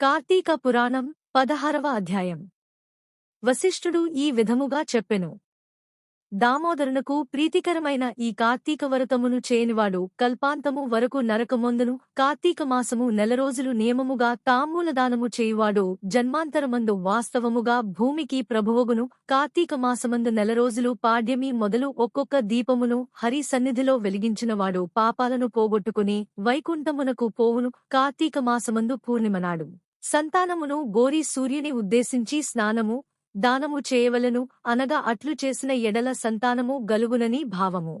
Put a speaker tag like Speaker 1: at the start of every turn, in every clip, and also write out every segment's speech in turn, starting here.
Speaker 1: కార్తీక పురాణం పదహారవ అధ్యాయం. వశిష్ఠుడు ఈ విధముగా చెప్పెను. దామోదరునకు ప్రీతికరమైన ఈ కార్తీక వరతమును చేయనివాడు కల్పాంతము వరకు నరకమొందును కార్తీక మాసము నెల రోజులు నియమముగా తాంబూలదానము చేయువాడు జన్మాంతరమందు వాస్తవముగా భూమికి ప్రభువగును కార్తీక మాసమందు నెల రోజులు పాడ్యమి మొదలు ఒక్కొక్క దీపమును హరి సన్నిధిలో వెలిగించినవాడు పాపాలను పోగొట్టుకుని వైకుంఠమునకు పోవును కార్తీక మాసమందు పూర్ణిమనాడు. సంతానమును గోరి సూర్యుని ఉద్దేశించి స్నానము దానము చేయవలను అనగా అట్లు చేసిన ఎడల సంతానము గలుగునని భావము.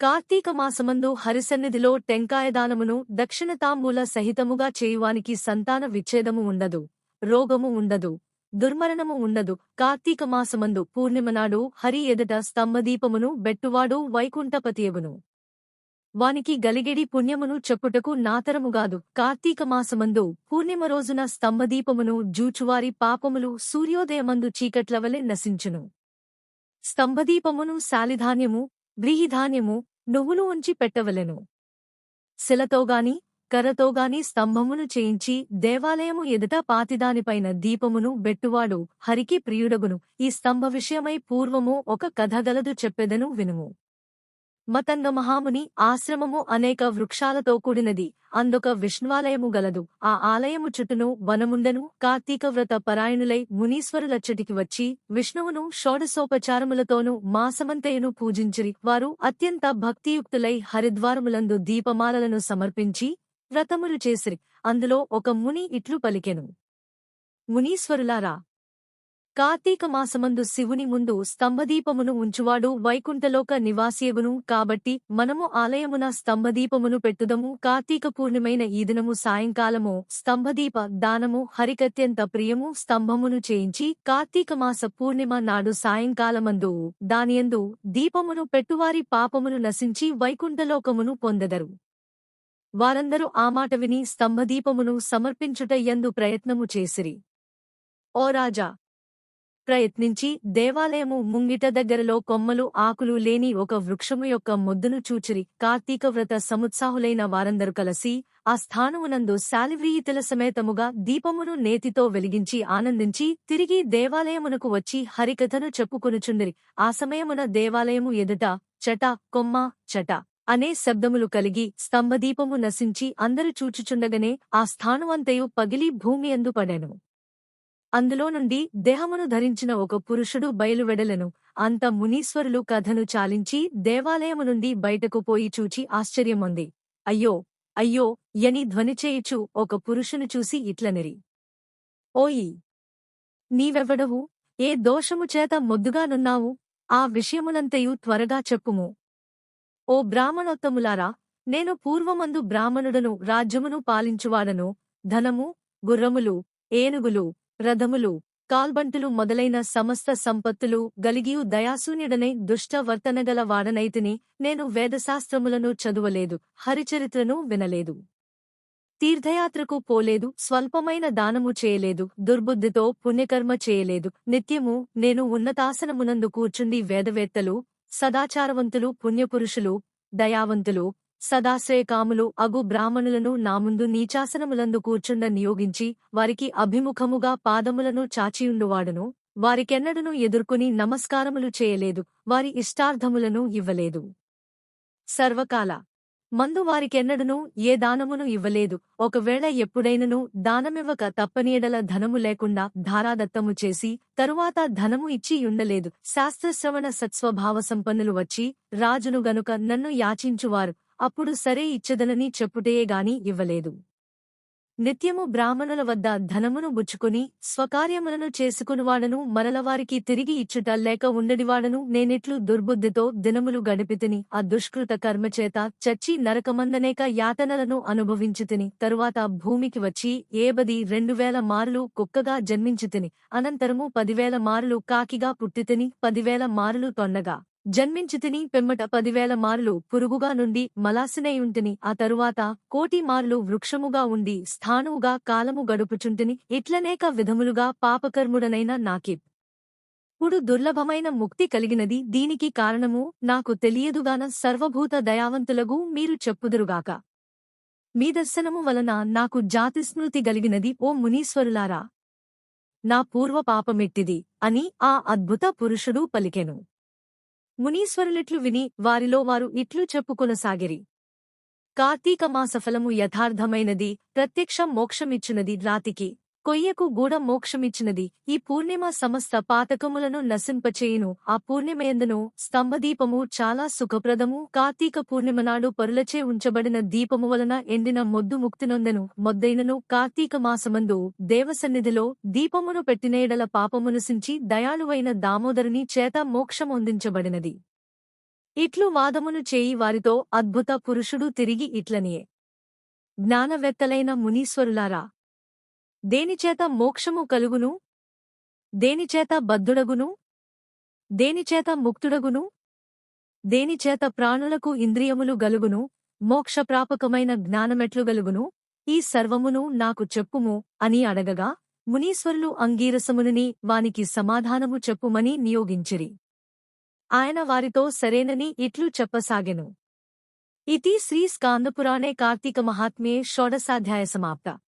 Speaker 1: కార్తీక మాసమందు హరిసన్నిధిలో టెంకాయదానమును దక్షిణతాంబూల సహితముగా చేయువానికి సంతాన విచ్ఛేదము ఉండదు రోగము ఉండదు దుర్మరణము ఉండదు. కార్తీక మాసమందు పూర్ణిమనాడు హరి ఎదట స్తంభదీపమును బెట్టువాడు వైకుంఠపతియగును. వానికి గలిగెడి పుణ్యమును చెప్పుటకు నాతరముగాదు. కార్తీక మాసమందు పూర్ణిమ రోజున స్తంభదీపమును జూచువారి పాపములు సూర్యోదయమందు చీకట్లవలె నశించును. స్తంభదీపమును శాలిధాన్యము వ్రీహిధాన్యము నువ్వులు ఉంచి పెట్టవలెను. శిలతోగాని కర్రతోగాని స్తంభమును చేయించి దేవాలయము ఎదుట పాతిదానిపైన దీపమును బెట్టువాడు హరికి ప్రియుడగును. ఈ స్తంభ విషయమై పూర్వము ఒక కథగలదు చెప్పెదను వినుము. మతంగ మహాముని ఆశ్రమము అనేక వృక్షాలతో కూడినది. అందొక విష్ణువాలయము గలదు. ఆ ఆలయము చుట్టూను వనముండను. కార్తీక వ్రత పరాయణులై మునీశ్వరులచ్చటికి వచ్చి విష్ణువును షోడసోపచారములతోనూ మాసమంతయును పూజించిరి. వారు అత్యంత భక్తియుక్తులై హరిద్వారములందు దీపమాలలను సమర్పించి వ్రతములు చేసిరి. అందులో ఒక ముని ఇట్లు పలికెను. మునీశ్వరులారా కార్తీక మాసమందు శివుని ముందు స్తంభదీపమును ఉంచువాడు వైకుంఠలోక నివాసియగును కాబట్టి మనము ఆలయమున స్తంభదీపమును పెట్టుదము కార్తీక పూర్ణిమైన ఈ దినము సాయంకాలము స్తంభదీప దానము హరికత్యంత ప్రియము స్తంభమును చేయించి కార్తీక మాస పూర్ణిమ నాడు సాయంకాలమందు దానియందు దీపమును పెట్టువారి పాపమును నశించి వైకుంఠలోకమును పొందెదరు. వారందరూ ఆ మాట విని స్తంభదీపమును సమర్పించుట యందు ప్రయత్నము చేసిరి. ఓ రాజా! ప్రయత్నించి దేవాలయము ముంగిట దగ్గరలో కొమ్మలు ఆకులు లేని ఒక వృక్షము యొక్క ముద్దును చూచిరి. కార్తీక వ్రత సముత్సాహులైన వారందరూ కలసి ఆ స్థానమునందు శాలివ్రీయితల సమేతముగా దీపమును నేతితో వెలిగించి ఆనందించి తిరిగి దేవాలయమునకు వచ్చి హరికథను చెప్పుకొనుచుండిరి. ఆ సమయమున దేవాలయము ఎదుట చట కొమ్మ చట అనే శబ్దములు కలిగి స్తంభదీపము నశించి అందరు చూచుచుండగనే ఆ స్థానమంతయు పగిలి భూమి ఎందు పడెను. అందులో నుండి దేహమును ధరించిన ఒక పురుషుడు బయలువెడలను. అంత మునీశ్వరులు కథను చాలించి దేవాలయము నుండి బయటకు పోయి చూచి ఆశ్చర్యముంది. అయ్యో అయ్యో యని ధ్వనిచేయుచు ఒక పురుషును చూసి ఇట్లనిరి. ఓయి! నీవెవ్వడవు ఏ దోషము చేత మొద్దుగానున్నావు ఆ విషయములంతయు త్వరగా చెప్పుము. ఓ బ్రాహ్మణోత్తములారా నేను పూర్వమందు బ్రాహ్మణుడను రాజ్యమును పాలించువాడను. ధనము గుర్రములు ఏనుగులు రథములు కాల్బంటులు మొదలైన సమస్త సంపత్తులు గలిగియు దయాశూన్యుడనై దుష్టవర్తనగల వాడనైతిని నేను వేదశాస్త్రములను చదువలేదు హరిచరిత్రను వినలేదు. తీర్థయాత్రకు పోలేదు స్వల్పమైన దానము చేయలేదు దుర్బుద్ధితో పుణ్యకర్మ చేయలేదు నిత్యము నేను ఉన్నతాసనమునందు కూర్చుండి వేదవేత్తలు సదాచారవంతులు పుణ్యపురుషులు దయావంతులు సదాశ్రయకాములు అగు బ్రాహ్మణులను నా ముందు నీచాసనములందు కూర్చుండ నియోగించి వారికి అభిముఖముగా పాదములను చాచియుండువాడును. వారికెన్నడను ఎదుర్కొని నమస్కారములు చేయలేదు. వారి ఇష్టార్థములను ఇవ్వలేదు. సర్వకాల మందు వారికెన్నడను ఏ దానమును ఇవ్వలేదు. ఒకవేళ ఎప్పుడైనను దానమివ్వక తప్పనీయడల ధనము లేకుండా ధారాదత్తము చేసి తరువాత ధనము ఇచ్చి ఉండలేదు. శాస్త్రశ్రవణ సత్స్వభావ సంపన్నులు వచ్చి రాజును గనుక నన్ను యాచించువారు. అప్పుడు సరే ఇచ్చదనని చెప్పుటేగాని ఇవ్వలేదు. నిత్యము బ్రాహ్మణుల వద్ద ధనమును బుచ్చుకుని స్వకార్యములను చేసుకునివాడను మరలవారికి తిరిగి ఇచ్చుట లేక ఉండనివాడను నేనిట్లు దుర్బుద్ధితో దినములు గడిపితిని ఆ దుష్కృత కర్మచేత చచ్చి నరకమందనేక యాతనలను అనుభవించితిని తరువాత భూమికి వచ్చి ఏబది రెండు వేల మారులు కుక్కగా జన్మించితిని అనంతరము పదివేల మారులు కాకిగా పుట్టితిని పదివేల మారులు తొండగా. జన్మించితిని పెమ్మట పదివేల మార్లు పురుగుగా నుండి మలాసినయుంటిని ఆ తరువాత కోటి మార్లు వృక్షముగా ఉండి స్థానువుగా కాలము గడుపుచుంటిని ఇట్లనేక విధములుగా పాపకర్ముడనైన నాకిప్ ఇప్పుడు దుర్లభమైన ముక్తి కలిగినది దీనికి కారణము నాకు తెలియదుగాన సర్వభూత దయావంతులగు మీరు చెప్పుదురుగాక. మీ దర్శనము వలన నాకు జాతిస్మృతి గలిగినది ఓ మునీశ్వరులారా. నా పూర్వ పాపమెట్టిది అని ఆ అద్భుత పురుషుడు పలికెను. మునీశ్వరులిట్లు విని వారిలో వారు ఇట్లు చెప్పుకొనసాగిరి. కార్తీక మాసఫలము యథార్థమైనది ప్రత్యక్ష మోక్షమిచ్చునది రాతికి. కొయ్యకు గూడ మోక్షమిచ్చినది. ఈ పూర్ణిమ సమస్త పాతకములను నశింపచేయును. ఆ పూర్ణిమయందును స్తంభదీపము చాలా సుఖప్రదము. కార్తీక పూర్ణిమనాడు పరులచే ఉంచబడిన దీపము వలన ఎండిన మొద్దు ముక్తినొందెను మొద్దైనను కార్తీక మాసమందు దేవసన్నిధిలో దీపమును పెట్టినేడల పాపమునుసించి దయాళువైన దామోదరుని చేత మోక్షమొందించబడినది ఇట్లు వాదమును చేయి వారితో అద్భుత పురుషుడు తిరిగి ఇట్లనియే జ్ఞానవేత్తలైన మునీశ్వరులారా దేనిచేత మోక్షము కలుగును? దేనిచేత బద్ధుడగును? దేనిచేత ముక్తుడగును? దేనిచేత ప్రాణులకు ఇంద్రియములు గలుగును? మోక్షప్రాపకమైన జ్ఞానమెట్లు గలుగును? ఈ సర్వమును నాకు చెప్పుము అని అడగగా మునీశ్వరులు అంగీరసమునుని వానికి సమాధానము చెప్పుమని నియోగించిరి. ఆయన వారితో సరేనని ఇట్లు చెప్పసాగెను. ఇతి శ్రీ స్కాందపురాణే కార్తీక మహాత్మ్యే షోడసాధ్యాయ సమాప్త.